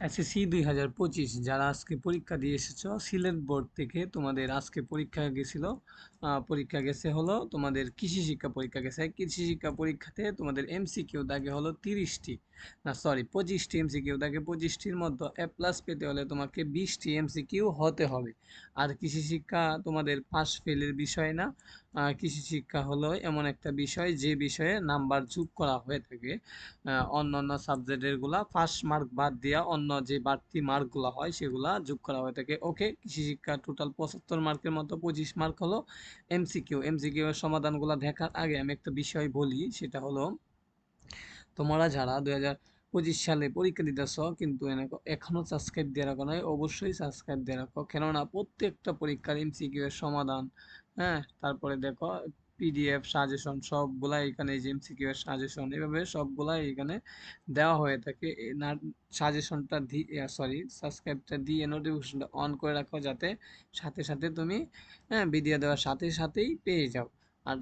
SSC দুই হাজার পঁচিশ, যারা আজকে পরীক্ষা দিয়ে এসেছ, সিলেট বোর্ড থেকে তোমাদের আজকে পরীক্ষা গেছিল। পরীক্ষা গেছে হলো তোমাদের কৃষি শিক্ষা পরীক্ষা গেছে। কৃষি শিক্ষা পরীক্ষাতে তোমাদের এমসি এমসিকিউ দাগে হলো তিরিশটি। না সরি পঁচিশটি এমসি এমসিকিউ দাগে পঁচিশটির মধ্যে এ প্লাস পেতে হলে তোমাকে বিশটি এমসি এমসিকিউ হতে হবে। আর কৃষি শিক্ষা তোমাদের পাস ফেলের বিষয় না। কৃষি শিক্ষা হলো এমন একটা বিষয় যে বিষয়ে নাম্বার যোগ করা হয়ে থাকে। অন্য অন্য সাবজেক্টেরগুলা ফার্স্ট মার্ক বাদ দেওয়া অন্য যে বাড়তি মার্কগুলো হয় সেগুলা যোগ করা হয়ে থাকে ওকে কৃষি শিক্ষা টোটাল পঁচাত্তর মার্কের মতো পঁচিশ মার্ক হলো এমসিকিউ এমসিকিউ এর সমাধানগুলো দেখার আগে আমি একটা বিষয় বলি, সেটা হলো তোমরা যারা দুই পঁচিশ সালে পরীক্ষা দিতেছ কিন্তু এখনও সাবস্ক্রাইব দিয়ে রাখো নয় অবশ্যই সাবস্ক্রাইব দিয়ে রাখো। কেননা প্রত্যেকটা পরীক্ষার এমসিকিউ এর সমাধান হ্যাঁ তারপরে দেখো পিডিএফ সাজেশন সবগুলাই এখানে এই যে এমসিকিউ এর সাজেশন এভাবে সবগুলাই এখানে দেওয়া হয়ে থাকে। না সাজেশনটা দিয়ে সরি সাবস্ক্রাইবটা দিয়ে নোটিফিকেশনটা অন করে রাখো যাতে সাথে সাথে তুমি হ্যাঁ ভিডিও দেওয়ার সাথে সাথেই পেয়ে যাও। আর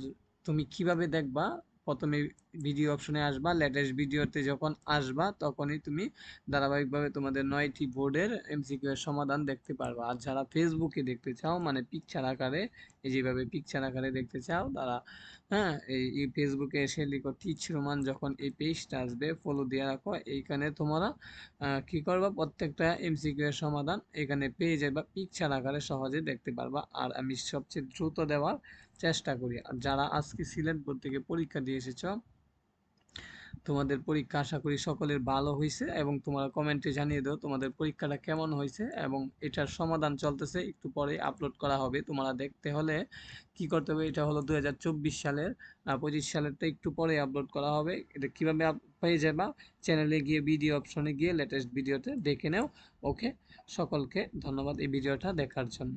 তুমি কীভাবে দেখবা? প্রথমে ভিডিও অপশনে আসবা লেটেস্ট ভিডিওতে যখন আসবা, তখনই তুমি ধারাবাহিকভাবে তোমাদের নয়টি বোর্ডের এমসিকিউ এর সমাধান দেখতে পারবা। আর যারা ফেসবুকে দেখতে চাও মানে পিকচার আকারে যেভাবে পিকচার আকারে দেখতে চাও, তারা হ্যাঁ এই ফেসবুকে এসে লিখো টিচ রোমান যখন এই পেজটা আসবে ফলো দিয়ে রাখো। এইখানে তোমরা কি করবা? প্রত্যেকটা এমসিকিউ এর সমাধান এখানে পেয়ে যাবা পিকচার আকারে সহজে দেখতে পারবা। আর আমি সবচেয়ে দ্রুত দেওয়ার চেষ্টা করি। আর যারা আজকে সিলেট বোর্ড থেকে পরীক্ষা দিয়ে এসেছ তোমাদের পরীক্ষা আশা করি সকলের ভালো হয়েছে এবং তোমরা কমেন্টে জানিয়ে দাও তোমাদের পরীক্ষাটা কেমন হয়েছে এবং এটার সমাধান চলতেছে, একটু পরে আপলোড করা হবে। তোমরা দেখতে হলে কি করতে হবে, এটা হলো দু হাজার চব্বিশ সালের পঁচিশ সালেরটা একটু পরে আপলোড করা হবে। এটা কীভাবে পেয়ে যাবা চ্যানেলে গিয়ে ভিডিও অপশনে গিয়ে লেটেস্ট ভিডিওতে দেখে নেও। ওকে সকলকে ধন্যবাদ এই ভিডিওটা দেখার জন্য।